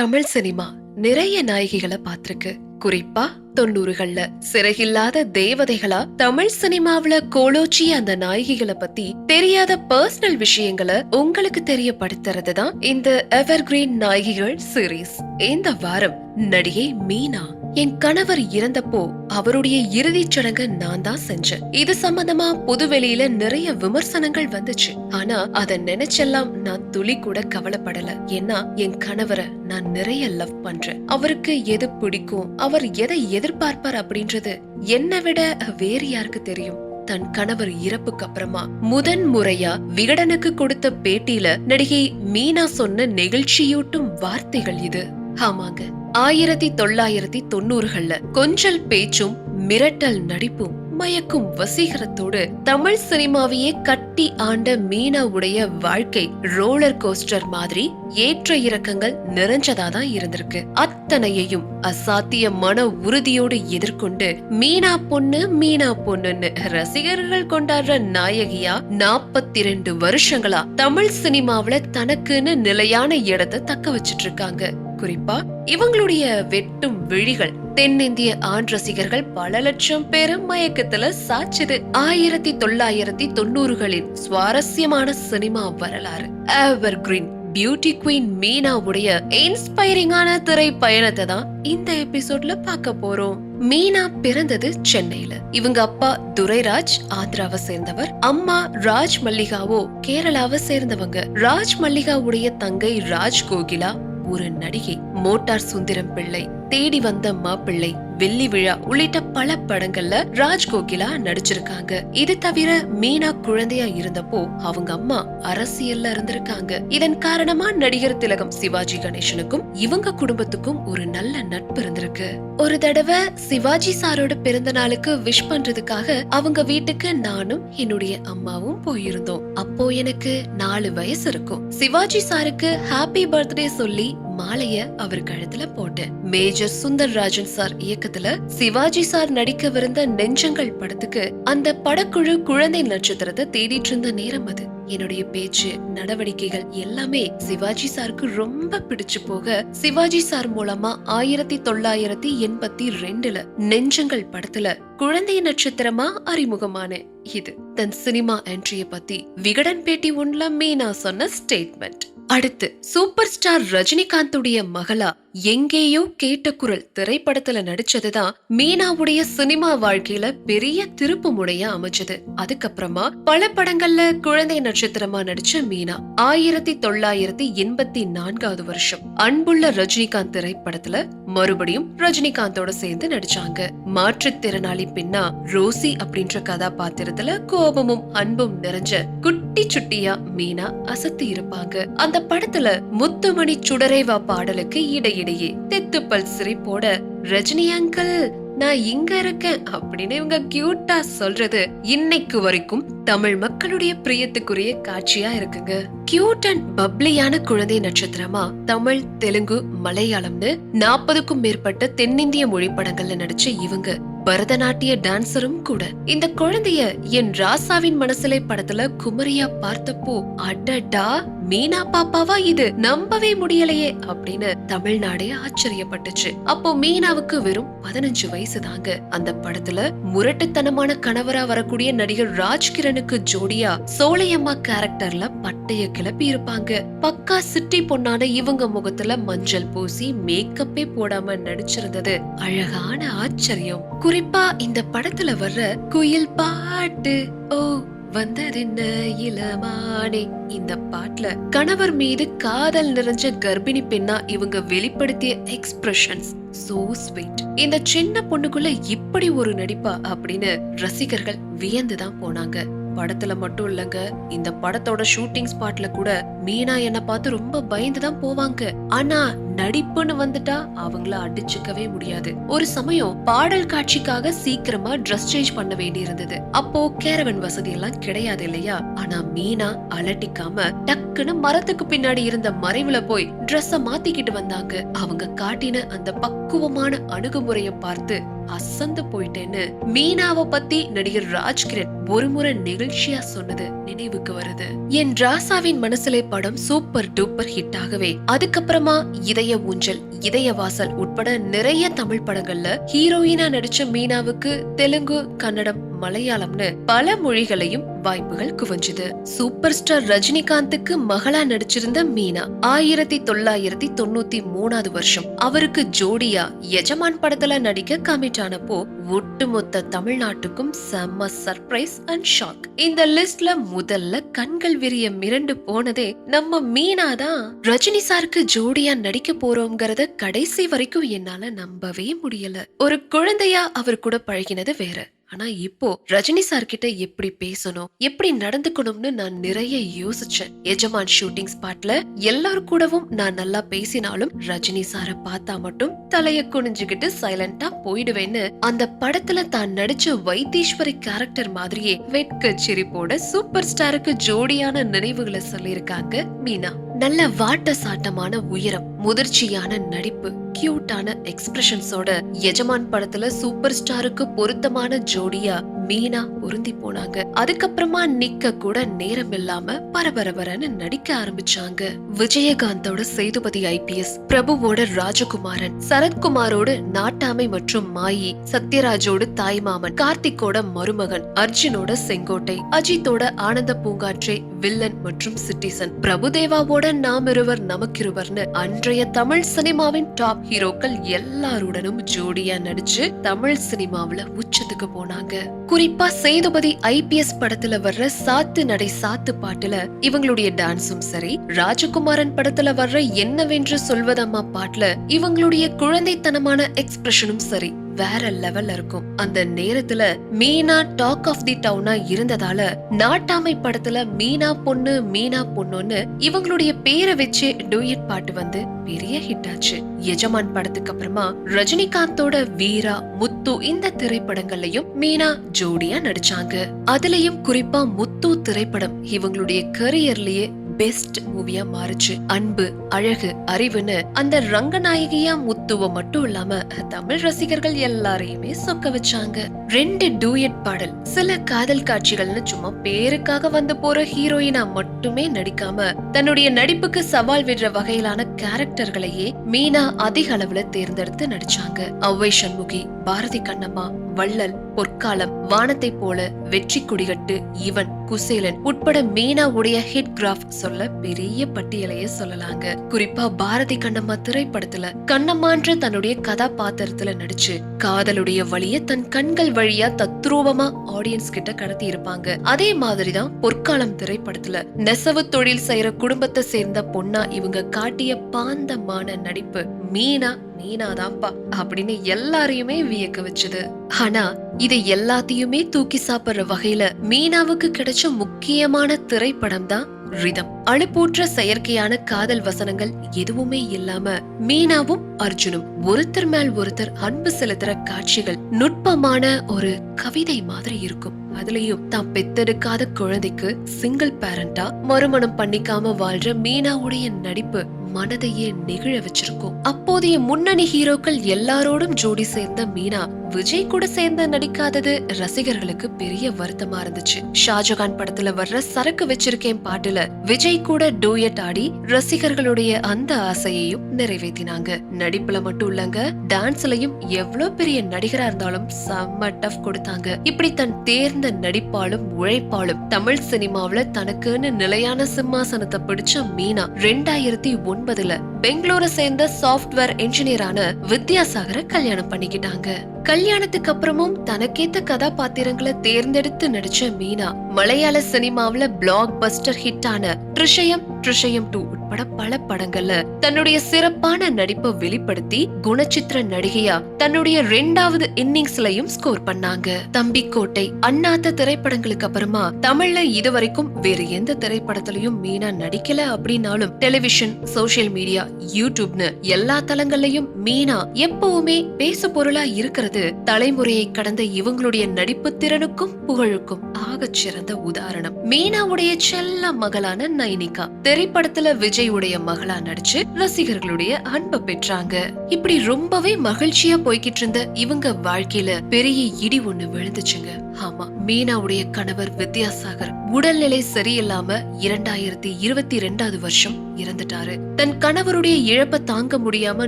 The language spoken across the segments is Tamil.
தமிழ் சினிமா நிறைய நாயகிகளை பார்த்திருக்கு. குறிப்பா தொண்ணூறுகள்ல. சிறகில்லாத தேவதைகளா தமிழ் சினிமாவுல கோலோச்சி அந்த நாயகிகளை பத்தி தெரியாத பர்சனல் விஷயங்களை உங்களுக்கு தெரியப்படுத்துறது தான் இந்த எவர்கிரீன் நாயகிகள் சீரீஸ் இந்த வாரம் நடிகை மீனா. என் கணவர் இறந்தப்போ அவருடைய இறுதிச் சடங்க நான் தான் செஞ்சேன். இது சம்பந்தமா புதுவெளியில நிறைய விமர்சனங்கள் வந்துச்சு. ஆனா அத நினைச்செல்லாம் நான் துளி கூட கவலைப்படல. ஏன்னா என் கணவரை நான் நிறைய லவ் பண்றேன். அவருக்கு எது பிடிக்கும் அவர் எதை எதிர்பார்ப்பார் அப்படின்றது என்னை விட வேறு யாருக்கு தெரியும். தன் கணவர் இறப்புக்கு அப்புறமா முதன் முறையா விகடனுக்கு கொடுத்த பேட்டியில நடிகை மீனா சொன்ன நெகிழ்ச்சியூட்டும் வார்த்தைகள் இது. ஆமாங்க. ஆயிரத்தி தொள்ளாயிரத்தி தொண்ணூறுகள்ல கொஞ்சல் பேச்சும் மிரட்டல் நடிப்பும் மயக்கும் வசீகரத்தோடு தமிழ் சினிமாவையே கட்டி ஆண்ட மீனாவுடைய வாழ்க்கை ரோலர் கோஸ்டர் மாதிரி ஏற்ற இறக்கங்கள் நிறைஞ்சதா தான் இருந்திருக்கு. அத்தனையையும் அசாத்திய மன உறுதியோடு எதிர்கொண்டு மீனா பொண்ணு மீனா பொண்ணுன்னு ரசிகர்கள் கொண்டாடுற நாயகியா நாப்பத்தி ரெண்டு வருஷங்களா தமிழ் சினிமாவுல தனக்குன்னு நிலையான இடத்தை தக்க வச்சிட்டு இருக்காங்க குறிப்பா இவங்களுடைய வெட்டும் விழிகள். தென்னிந்திய ஆண் ரசிகர்கள் பல லட்சம் பேரும் மயக்கத்துல சாச்சுது. ஆயிரத்தி தொள்ளாயிரத்தி தொண்ணூறுகளின் சுவாரஸ்யமான சினிமா வரலாறு. எவர் கிரீன் பியூட்டி குயின் மீனாவுடைய இன்ஸ்பைரிங்கான திரைப்பயணத்தை தான் இந்த எபிசோட்ல பார்க்க போறோம். மீனா பிறந்தது சென்னையில. இவங்க அப்பா துரைராஜ் ஆந்திராவை சேர்ந்தவர். அம்மா ராஜ் மல்லிகாவோ கேரளாவை சேர்ந்தவங்க. ராஜ் மல்லிகாவுடைய தங்கை ராஜ் கோகிலா ஒரு நடிகை மோட்டார் சுந்தரம் பிள்ளை தேடி வந்த மாப்பிள்ளை. வெள்ளி விழா உள்ளிட்ட பல படங்கள்ல ராஜ் கோகிலா நடிச்சிருக்காங்க. இது தவிர மீனா குழந்தையா இருந்தப்போ அவங்க அம்மா அரசியல்ல இருந்திருக்காங்க. இதன் காரணமா நடிகர் திலகம் சிவாஜி கணேசனுக்கும் இவங்க குடும்பத்துக்கும் ஒரு நல்ல நட்பு இருந்திருக்கு. ஒரு தடவை சிவாஜி சாரோட பிறந்த நாளுக்கு விஷ் பண்றதுக்காக அவங்க வீட்டுக்கு நானும் என்னுடைய அம்மாவும் போயிருந்தோம். அப்போ எனக்கு நாலு வயசு இருக்கும். சிவாஜி சாருக்கு ஹாப்பி பர்த்டே சொல்லி மாலைய அவர் கழுத்துல போட்டேன் மேஜர் சுந்தர் ராஜன் சார் இயக்கத்துல சிவாஜி சார் நடிக்கவிருந்த நெஞ்சங்கள் படத்துக்கு அந்த படக்குழு குழந்தை நட்சத்திரத்தை தேடிட்டு இருந்த நேரம் அது. என்னுடைய பேச்சு நடவடிக்கைகள் எல்லாமே சிவாஜி சாருக்கு ரொம்ப பிடிச்சு போக சிவாஜி சார் மூலமா ஆயிரத்தி தொள்ளாயிரத்தி எண்பத்தி ரெண்டுல நெஞ்சங்கள் படத்துல குழந்தை நட்சத்திரமா அறிமுகமான இது. தன் சினிமா என்ட்ரிய பத்தி விகடன் பேட்டி ஒன்ல மீனா சொன்ன ஸ்டேட்மெண்ட் அடுத்து சூப்பர் ஸ்டார் ரஜினிகாந்துடைய மகளா எங்கேயோ கேட்ட குரல் திரைப்படத்துல நடிச்சதுதான் மீனாவுடைய சினிமா வாழ்க்கையில பெரிய திருப்பு முனையா அமைச்சது அதுக்கப்புறமா பல படங்கள்ல குழந்தை நட்சத்திரமா நடிச்ச மீனா. ஆயிரத்தி தொள்ளாயிரத்தி எண்பத்தி நான்காவது வருஷம். அன்புள்ள ரஜினிகாந்த் திரைப்படத்துல மறுபடியும் ரஜினிகாந்தோட சேர்ந்து நடிச்சாங்க. மாற்றுத்திறனாளி பின்னா ரோசி அப்படின்ற கதாபாத்திரத்துல கோபமும் அன்பும் நிறைஞ்ச குட்டி சுட்டியா மீனா அசத்தி இருப்பாங்க. அந்த படத்துல முத்துமணி சுடரேவா பாடலுக்கு இடையே தெத்துப்பல் சிரிப்போட ரஜினி அங்கிள் நான் இங்க இருக்கேன் அப்படின்னு இவங்க கியூட்டா சொல்றது இன்னைக்கு வரைக்கும் தமிழ் மக்களுடைய பிரியத்துக்குரிய காட்சியா இருக்குங்க. கியூட் அண்ட் பப்ளியான குழந்தை நட்சத்திரமா தமிழ் தெலுங்கு மலையாளம்னு நாற்பதுக்கும் மேற்பட்ட தென்னிந்திய மொழி படங்கள்ல நடிச்ச இவங்க. பரதநாட்டிய டான்சரும் கூட. இந்த குழந்தைய என் ராசாவின் மனசிலை படத்துல குமரியா பார்த்தப்போ அடடா மீனா பாப்பாவா இது? நம்பவே முடியலையே அப்படின்னு தமிழ்நாடே ஆச்சரியப்பட்டுச்சு. அப்போ மீனாவுக்கு வெறும் பதினஞ்சு வயசு தாங்க அந்த படத்துல முரட்டுத்தனமான கணவரா வரக்கூடிய நடிகர் ராஜ்கிரனுக்கு ஜோடியா சோலையம்மா கேரக்டர்ல பட்டைய கிளப்பி இருப்பாங்க. பக்கா சிட்டி பொண்ணான இவங்க முகத்துல மஞ்சள் பூசி மேக்கப்பே போடாம நடிச்சிருந்தது. அழகான ஆச்சரியம். குறிப்பா இந்த படத்துல வர்ற குயில் பாட்டு. ஓ வந்ததென்ன இளமானே? இந்த பாட்டுல கணவர் மீது காதல் நிறைஞ்ச கர்ப்பிணி பெண்ணா இவங்க வெளிப்படுத்திய எக்ஸ்பிரஷன்ஸ் சோ ஸ்வீட் இந்த சின்ன பொண்ணுக்குள்ள இப்படி ஒரு நடிப்பா அப்படின்னு ரசிகர்கள் வியந்துதான் போனாங்க. படத்துல மட்டும் இல்லங்க இந்த படத்தோட ஷூட்டிங் ஸ்பாட்ல கூட மீனா என்ன பார்த்து ரொம்ப பயந்து தான் போவாங்க. ஆனா நடிப்புன்னு வந்துட்டா அவங்கள அடிச்சுக்கவே முடியாது. ஒரு சமயம் பாடல் காட்சிக்காக சீக்கிரமா ட்ரெஸ் சேஞ்ச் பண்ண வேண்டி இருந்தது அப்போ கேரவன் வசதி எல்லாம் கிடையாது இல்லையா? ஆனா மீனா அலட்டிக்காம டக்குன்னு மரத்துக்கு பின்னாடி இருந்த மறைவுல போய் ட்ரெஸ்ஸ மாத்திக்கிட்டு வந்தாங்க. அவங்க காட்டின அந்த பக்குவமான அணுகுமுறைய பார்த்து அசந்து போயிட்டேன்னு மீனாவை பத்தி நடிகர் ராஜ்கிரண் ஒருமுறை நெகிழ்ச்சியா சொன்னது நினைவுக்கு வருது. என் ராசாவின் மனசிலே படம் சூப்பர் டூப்பர் ஹிட் ஆகவே அதுக்கப்புறமா இதய ஊஞ்சல் இதய வாசல் உட்பட நிறைய தமிழ் படங்கள்ல ஹீரோயினா நடிச்ச மீனாவுக்கு தெலுங்கு கன்னடம் மலையாளம்னு பல மொழிகளையும் வாய்ப்புகள் குவிஞ்சுது. சூப்பர் ஸ்டார் ரஜினிகாந்துக்கு மகளா நடிச்சிருந்த மீனா ஆயிரத்தி தொள்ளாயிரத்தி தொண்ணூத்தி மூணாவது வருஷம். அவருக்கு ஜோடியா எஜமான் படத்துல நடிக்க கமிட் ஆனப்போ ஒட்டுமொத்த தமிழ்நாட்டுக்கும் செம்ம சர்ப்ரைஸ் அண்ட் ஷாக் இந்த லிஸ்ட்ல முதல்ல கண்கள் விரிய மிரண்டு போனதே நம்ம மீனா தான். ரஜினி சாருக்கு ஜோடியா நடிக்க போறோங்கிறத கடைசி வரைக்கும் என்னால நம்பவே முடியல. ஒரு குழந்தையா அவர் கூட பழகினது வேற. ஆனா இப்போ ரஜினி சார் கிட்ட எப்படி பேசணும் எப்படி நடந்துக்கணும்னு நான் நிறைய யோசிச்சேன். எஜமான் ஷூட்டிங் ஸ்பாட்ல எல்லாரும் கூடவும் நான் நல்லா பேசினாலும் ரஜினி சார பார்த்தா மட்டும் தலைய குனிஞ்சுகிட்டு சைலண்டா போயிடுவேன்னு அந்த படத்துல தான் நடிச்ச வைத்தீஸ்வரி கேரக்டர் மாதிரியே வெட்க சிரிப்போட சூப்பர் ஸ்டாருக்கு ஜோடியான நினைவுகளை சொல்லியிருக்காங்க மீனா. நல்ல வாட்ட சாட்டமான உயரம். முதிர்ச்சியான நடிப்பு கியூட்டான எக்ஸ்பிரஷன்ஸோட எஜமான் படத்துல சூப்பர் ஸ்டாருக்கு பொருத்தமான ஜோடியா மீனா உருந்தி போனாங்க. அதுக்கப்புறமா நிக்க கூட நேரம் இல்லாம பரபரபரன்னு நடிக்க ஆரம்பிச்சாங்க. விஜயகாந்தோட சேதுபதி ஐபிஎஸ் பிரபுவோட ராஜகுமாரன் சரத்குமாரோட நாட்டாமை மற்றும் மாயி சத்யராஜோட தாய்மாமன் கார்த்திக்கோட மருமகன் அர்ஜுனோட செங்கோட்டை அஜித்தோட ஆனந்த பூங்காற்றே வில்லன் மற்றும் சிட்டிசன் பிரபுதேவாவோட நாம் இருவர் நமக்கிருவர்னு இன்றைய தமிழ் சினிமாவின் டாப் ஹீரோக்கள் எல்லாருடனும் ஜோடியா நடிச்சு தமிழ் சினிமாவுல உச்சத்துக்கு போனாங்க. குறிப்பா சேதுபதி ஐபிஎஸ் படத்துல வர்ற சாத்து நடை சாத்து பாட்டுல இவங்களுடைய டான்ஸும் சரி ராஜகுமாரன் படத்துல வர்ற என்னவென்று சொல்வதம்மா பாட்டுல இவங்களுடைய குழந்தைத்தனமான எக்ஸ்பிரஷனும் சரி. வேற லெவல்ல இருக்கும். அந்த நேரத்துல மீனா டாக் ஆஃப் தி டவுனா இருந்ததால நாட்டாமை படத்துல மீனா பொண்ணு மீனா பொண்ணுன்னு இவங்களுடைய பேரை வச்சு டூயட் பாட்டு வந்து பெரிய ஹிட் ஆச்சு. எஜமான் படத்துக்கு அப்புறமா ரஜினிகாந்தோட வீரா முத்து இந்த திரைப்படங்கள்லயும் மீனா ஜோடியா நடிச்சாங்க. அதுலயும் குறிப்பா முத்து திரைப்படம் இவங்களுடைய கரியர்லயே பெஸ்ட் மூவியா மாறுச்சு. அன்பு அழகு அறிவுன்னு அந்த ரங்கநாயகியா முத்துவ மட்டும் இல்லாம தமிழ் ரசிகர்கள் எல்லாரையுமே சொக்க வச்சாங்க. ரெண்டு டூயட் பாடல் சில காதல் காட்சிகள்னு சும்மா பேருக்காக வந்து போற ஹீரோயினா மட்டுமே நடிக்காம தன்னுடைய நடிப்புக்கு சவால் விடுற வகையிலான கேரக்டர்களையே மீனா அதிக அளவுல தேர்ந்தெடுத்து நடிச்சாங்க. அவ்வை சண்முகி பாரதி கண்ணம்மா வள்ளல் பொற்காலம் வானத்தை போல வெற்றி குடிகட்டு இவன் குசேலன் உட்பட மீனாவுடைய ஹிட் கிராஃப் சொல்ல பெரிய பட்டியலையே சொல்லலாங்க. குறிப்பா பாரதி கண்ணம்மா திரைப்படத்துல கண்ணம்மான்ற தன்னுடைய கதாபாத்திரத்துல நடிச்சு காதலுடைய வழிய தன் கண்கள் வழியா தத்ரூபமா ஆடியன்ஸ் கிட்ட கடத்தி இருப்பாங்க. அதே மாதிரிதான் பொற்காலம் திரைப்படத்துல நெசவு தொழில் செய்யற குடும்பத்தை சேர்ந்த பொண்ணா இவங்க காட்டிய பாந்தமான நடிப்பு மீனா மீனாதான்ப்பா அப்படின்னு எல்லாரையுமே வியக்க வச்சது. ஆனா இது எல்லாத்தையுமே தூக்கி சாப்பிடுற வகையில மீனாவுக்கு கிடைச்ச முக்கியமான திரைப்படம் தான் ரிதம். அழுப்பூற்ற செயற்கையான காதல் வசனங்கள் எதுவுமே இல்லாம மீனாவும் அர்ஜுனும் ஒருத்தர் மேல் ஒருத்தர் அன்பு செலுத்துற காட்சிகள் நுட்பமான ஒரு கவிதை மாதிரி இருக்கும். அதுலயும் தான் பெத்தெடுக்காத குழந்தைக்கு சிங்கிள் பேரண்டா மறுமணம் பண்ணிக்காம வாழ்ற மீனாவுடைய நடிப்பு மனதையே நெகிழ வச்சிருக்கும். அப்போதைய முன்னணி ஹீரோக்கள் எல்லாரோடும் ஜோடி சேர்ந்த மீனா. விஜய் கூட சேர்ந்து நடிக்காதது ரசிகர்களுக்கு பெரிய வருத்தமா இருந்துச்சு. ஷாஜகான் படத்துல வர்ற சரக்கு வச்சிருக்கேன் பாட்டுல விஜய் கூட டூயட் ஆடி ரசிகர்களுடைய அந்த ஆசையையும் நிறைவேத்தினாங்க. நடிப்புல மட்டும் இல்லங்க டான்ஸ்லயும் எவ்வளவு பெரிய நடிகரா இருந்தாலும் செம்ம டஃப் கொடுத்தாங்க. இப்படி தன் தேர்ந்த நடிப்பாலும் உழைப்பாலும் தமிழ் சினிமாவில தனக்குன்னு நிலையான சிம்மாசனத்தை பிடிச்ச மீனா ரெண்டாயிரத்தி ஒன்பதுல பெங்களூரை சேர்ந்த சாஃப்ட்வேர் இன்ஜினியரான வித்யாசாகரை கல்யாணம் பண்ணிக்கிட்டாங்க. கல்யாணத்துக்கு அப்புறமும் தனக்கேத்த கதாபாத்திரங்களை தேர்ந்தெடுத்து நடிச்ச மீனா மலையாள சினிமாவில பிளாக் பஸ்டர் ஹிட்டான ட்ரிஷயம் ட்ரிஷயம் டூ உட்பட பல படங்கள்ல தன்னுடைய சிறப்பான நடிப்பை வெளிப்படுத்தி குணச்சித்திர நடிகையா தன்னுடைய ரெண்டாவது இன்னிங்ஸ்லயும் ஸ்கோர் பண்ணாங்க. தம்பிக்கோட்டை அண்ணாத்த திரைப்படங்களுக்கு அப்புறமா தமிழ்ல இதுவரைக்கும் வேற எந்த திரைப்படத்திலயும் மீனா நடிக்கல அப்படின்னாலும் டெலிவிஷன் சோசியல் மீடியா யூடியூப்னு எல்லா தளங்கள்லயும் மீனா எப்பவுமே பேசு பொருளா இருக்கிறது. தலைமுறையை கடந்த இவங்களுடைய நடிப்பு திறனுக்கும் புகழுக்கும் ஆகச் சிறந்த உதாரணம். மீனாவுடைய செல்ல மகளான நைனிகா திரைப்படத்துல விஜய் விஜயுடைய மகளா நடிச்சு ரசிகர்களுடைய அன்பை பெற்றாங்க. இப்படி ரொம்பவே மகிழ்ச்சியா போய்கிட்டு இருந்த இவங்க வாழ்க்கையில பெரிய இடி ஒண்ணு விழுந்துச்சுங்க. ஆமா மீனாவுடைய கணவர் வித்யாசாகர் உடல்நிலை சரியில்லாம இரண்டாயிரத்தி இருபத்தி ரெண்டாவது வருஷம் இறந்துட்டாரு. தன் கணவருடைய இழப்பை தாங்க முடியாம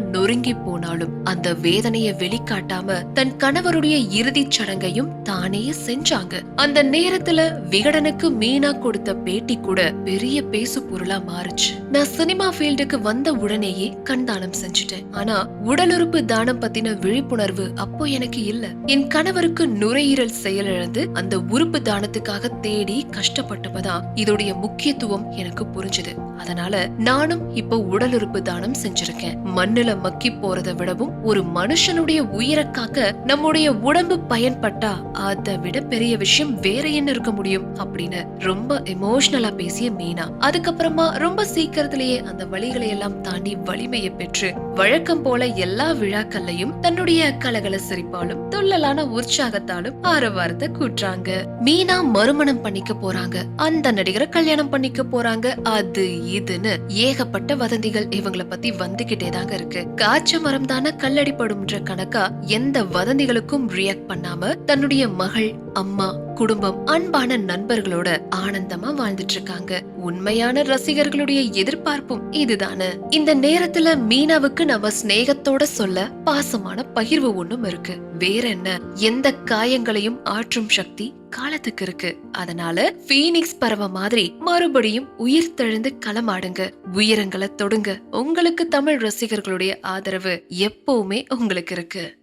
நொறுங்கி போனாலும் அந்த வேதனையை வெளிக்காட்டாம தன் கணவருடைய இறுதிச் சடங்கையும் தானே செஞ்சாங்க. அந்த நேரத்துல விகடனுக்கு மீனா கொடுத்த பேட்டி கூட பெரிய பேசு பொருளா மாறுச்சு. நான் சினிமா ஃபீல்டுக்கு வந்த உடனேயே கண் தானம் செஞ்சுட்டேன். ஆனா உடலுறுப்பு தானம் பத்தின விழிப்புணர்வு அப்போ எனக்கு இல்ல. என் கணவருக்கு நுரையீரல் இழந்து அந்த உறுப்பு தானத்துக்காக தேடி கஷ்டப்பட்டப்பதான் இதோடைய முக்கியத்துவம் எனக்கு புரிஞ்சுது. அதனால நானும் இப்போ உடல் உறுப்பு தானம் செஞ்சிருக்கேன். மண்ணுல மக்கி போறதை விடவும் ஒரு மனுஷனுடைய உயிரை காக்க நம்முடைய உடம்பு பயன்பட்டா அதை விட பெரிய விஷயம் வேற என்ன இருக்க முடியும் அப்படின்னு ரொம்ப எமோஷனலா பேசிய மீனா. அதுக்கப்புறமா ரொம்ப சீக்கிரத்திலேயே அந்த வழிகளை எல்லாம் தாண்டி வலிமையை பெற்று வழக்கம் போல எல்லா விழாக்கள்லையும் தன்னுடைய கலகல சிரிப்பாலும் துள்ளலான உற்சாகத்தாலும் ஆரவாரத்தை கூட்டுறாங்க. மீனா மறுமணம் பண்ணிக்க போறாங்க. அந்த நடிகரை கல்யாணம் பண்ணிக்க போறாங்க. அது இதுன்னு ஏகப்பட்ட வதந்திகள் இவங்கள பத்தி வந்துகிட்டே தாங்க இருக்கு. காய்ச்ச மரம் தானே கல்லடிப்படும்ன்ற கணக்கா எந்த வதந்திகளுக்கும் ரியாக்ட் பண்ணாம தன்னுடைய மகள் அம்மா குடும்பம் அன்பான நண்பர்களோட ஆனந்தமா வாழ்ந்துட்டு இருக்காங்க உண்மையான ரசிகர்களுடைய எதிர்பார்ப்பும் இதுதானே. இந்த நேரத்துல மீனாவுக்கு நம்ம சிநேகத்தோட சொல்ல பாசமான பகிர்வு ஒண்ணும் இருக்கு. வேற என்ன? எந்த காயங்களையும் ஆற்றும் சக்தி காலத்துக்கு இருக்கு. அதனால பீனிக்ஸ் பறவை மாதிரி மறுபடியும் உயிர் தெழுந்து களமாடுங்க. உயரங்களை தொடுங்க. உங்களுக்கு தமிழ் ரசிகர்களுடைய ஆதரவு எப்பவுமே உங்களுக்கு இருக்கு.